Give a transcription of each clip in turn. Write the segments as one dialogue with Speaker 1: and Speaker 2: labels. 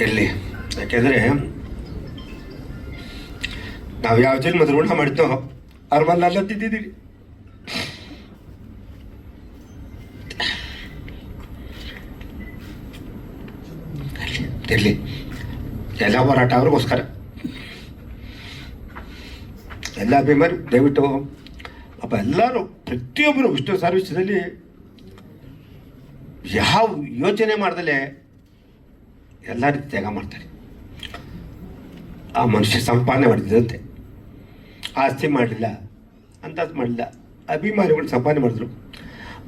Speaker 1: ಇರಲಿ ಯಾಕೆಂದರೆ ನಾವು ಯಾವ ಜನ್ಮದ ಋಣ ಮಾಡಿದ್ದೋ ಅವ್ರ ಮನೆ ಅಲ್ಲ ತಿದ್ದಿದ್ದೀವಿ ಇರಲಿ ಎಲ್ಲ ಹೋರಾಟ ಅವ್ರಿಗೋಸ್ಕರ. ಎಲ್ಲ ಅಭಿಮಾನಿ, ದಯವಿಟ್ಟು ಅಪ್ಪ ಎಲ್ಲರೂ ಪ್ರತಿಯೊಬ್ಬರು ವಿಷ್ಣು ಸರ್ವಿಸದಲ್ಲಿ ಯಾವ ಯೋಚನೆ ಮಾಡ್ದಲೇ ಎಲ್ಲ ರೀತಿ ತ್ಯಾಗ ಮಾಡ್ತಾರೆ. ಆ ಮನುಷ್ಯ ಸಂಪಾದನೆ ಮಾಡಿದಂತೆ ಆಸ್ತಿ ಮಾಡಲಿಲ್ಲ ಅಂಥದ್ದು ಮಾಡಲಿಲ್ಲ, ಅಭಿಮಾನಿಗಳು ಸಂಪಾದನೆ ಮಾಡಿದ್ರು.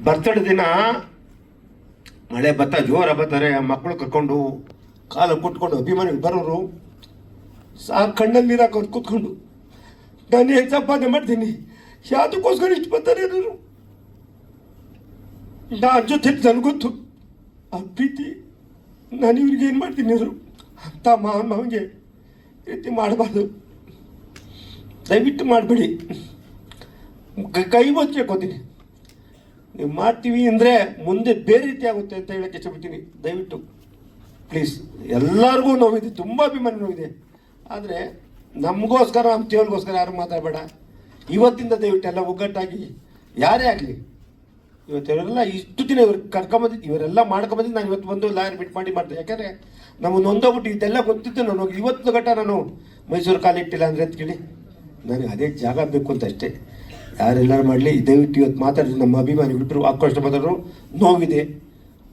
Speaker 1: ಬರ್ತಡೆ ದಿನ ಮಳೆ ಬತ್ತ ಜೋರ ಬರ್ತಾರೆ, ಮಕ್ಕಳು ಕರ್ಕೊಂಡು ಕಾಲು ಕುಟ್ಕೊಂಡು ಅಭಿಮಾನಿಗಳು ಬರೋರು ಸಾ ಕಣ್ಣಲ್ಲಿ ನೀರು ಹಾಕೋದು ಕೂತ್ಕೊಂಡು, ನಾನು ಏನು ಸಂಪಾದನೆ ಮಾಡ್ತೀನಿ? ಯಾವುದಕ್ಕೋಸ್ಕರ ಇಷ್ಟು ಬರ್ತಾರೆ ನಾನು ಜೊತೆ ನನಗೊತ್ತು ಗೊತ್ತು ಆ ಪ್ರೀತಿ ನಾನು ಇವ್ರಿಗೆ ಏನು ಮಾಡ್ತೀನಿ ಇವರು ಅಂತ ಮಾವನ ಮಾವನಿಗೆ ರೀತಿ ಮಾಡಬಾರ್ದು. ದಯವಿಟ್ಟು ಮಾಡಬೇಡಿ. ಕೈ ಒತ್ತೆ ಕೇಳ್ಕೊತೀನಿ ನೀವು ಮಾಡ್ತೀವಿ ಅಂದರೆ ಮುಂದೆ ಬೇರೆ ರೀತಿ ಆಗುತ್ತೆ ಅಂತ ಹೇಳಕ್ಕೆ ಇಷ್ಟಪಡ್ತೀನಿ. ದಯವಿಟ್ಟು ಪ್ಲೀಸ್ ಎಲ್ಲರಿಗೂ ನೋವಿದೆ, ತುಂಬ ಅಭಿಮಾನಿ ನೋವಿದೆ. ಆದರೆ ನಮಗೋಸ್ಕರ ನಮ್ಮ ದೇವ್ರಿಗೋಸ್ಕರ ಯಾರು ಮಾತಾಡಬೇಡ. ಇವತ್ತಿಂದ ದಯವಿಟ್ಟು ಎಲ್ಲ ಒಗ್ಗಟ್ಟಾಗಿ, ಯಾರೇ ಆಗಲಿ ಇವತ್ತು ಇವರೆಲ್ಲ ಇಷ್ಟು ದಿನ ಇವ್ರು ಕರ್ಕೊಂಬಂದಿದ್ದು ಇವರೆಲ್ಲ ಮಾಡ್ಕೊಂಬಂದಿದ್ದು ನಾನು ಇವತ್ತು ಬಂದು ಲಾಯರ್ ಬಿಟ್ ಮಾಡಿ ಮಾಡಿದೆ. ಯಾಕಂದರೆ ನಮಗೆ ನೊಂದೋಗ್ಬಿಟ್ಟು ಇದೆಲ್ಲ ಗೊತ್ತಿತ್ತು ನಾನು ಇವತ್ತು ಗಟ್ಟ ನಾನು ಮೈಸೂರು ಕಾಲಿಟ್ಟಿಲ್ಲ ಅಂದರೆ ಅಂತ ಕೇಳಿ. ನನಗೆ ಅದೇ ಜಾಗ ಬೇಕು ಅಂತ ಅಷ್ಟೇ. ಯಾರೆಲ್ಲರೂ ಮಾಡಲಿ, ದಯವಿಟ್ಟು ಇವತ್ತು ಮಾತಾಡಿದ್ರು, ನಮ್ಮ ಅಭಿಮಾನಿ ಅಭಿಮಾನಿಗಳಿಬ್ಬರು ಆಕ್ರೋಶ ಮಾತಾಡೋರು ನೋವಿದೆ.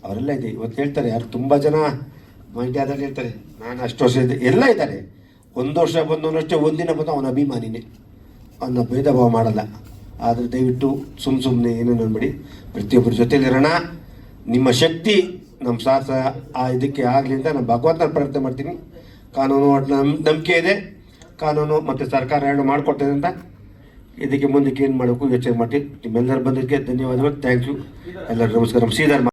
Speaker 1: ಅವರೆಲ್ಲ ಇದೆ. ಇವತ್ತು ಹೇಳ್ತಾರೆ, ಯಾರು ತುಂಬ ಜನ ಮಂಡ್ಯದಲ್ಲಿ ಹೇಳ್ತಾರೆ, ನಾನು ಅಷ್ಟು ವರ್ಷ ಇದೆ ಎಲ್ಲ ಇದ್ದಾರೆ. ಒಂದು ವರ್ಷ ಬಂದವನಷ್ಟೇ, ಒಂದಿನ ಬಂದು ಅವನ ಅಭಿಮಾನಿನೇ. ಅವನ ಭೇದ ಭಾವ ಮಾಡಲ್ಲ. ಆದರೆ ದಯವಿಟ್ಟು ಸುಮ್ಮ ಸುಮ್ಮನೆ ಏನೇನು ಅನ್ಬೇಡಿ. ಪ್ರತಿಯೊಬ್ಬರ ಜೊತೆಲಿರೋಣ ನಿಮ್ಮ ಶಕ್ತಿ ನಮ್ಮ ಸಾಹಸ ಆ ಇದಕ್ಕೆ ಆಗಲಿ ಅಂತ ನಾನು ಭಗವಂತನ ಪ್ರಾರ್ಥನೆ ಮಾಡ್ತೀನಿ. ಕಾನೂನು ನಮ್ ನಂಬಿಕೆ ಇದೆ. ಕಾನೂನು ಮತ್ತು ಸರ್ಕಾರ ಎರಡು ಮಾಡಿಕೊಡ್ತದೆ ಅಂತ. ಇದಕ್ಕೆ ಮುಂದಕ್ಕೆ ಏನು ಮಾಡಬೇಕು ಯೋಚನೆ ಮಾಡಿ ನಿಮ್ಮೆಲ್ಲರೂ ಬಂದಿದ್ದಕ್ಕೆ ಧನ್ಯವಾದಗಳು. ಥ್ಯಾಂಕ್ ಯು ಎಲ್ಲರೂ ನಮಸ್ಕಾರ. ಶ್ರೀಧರ್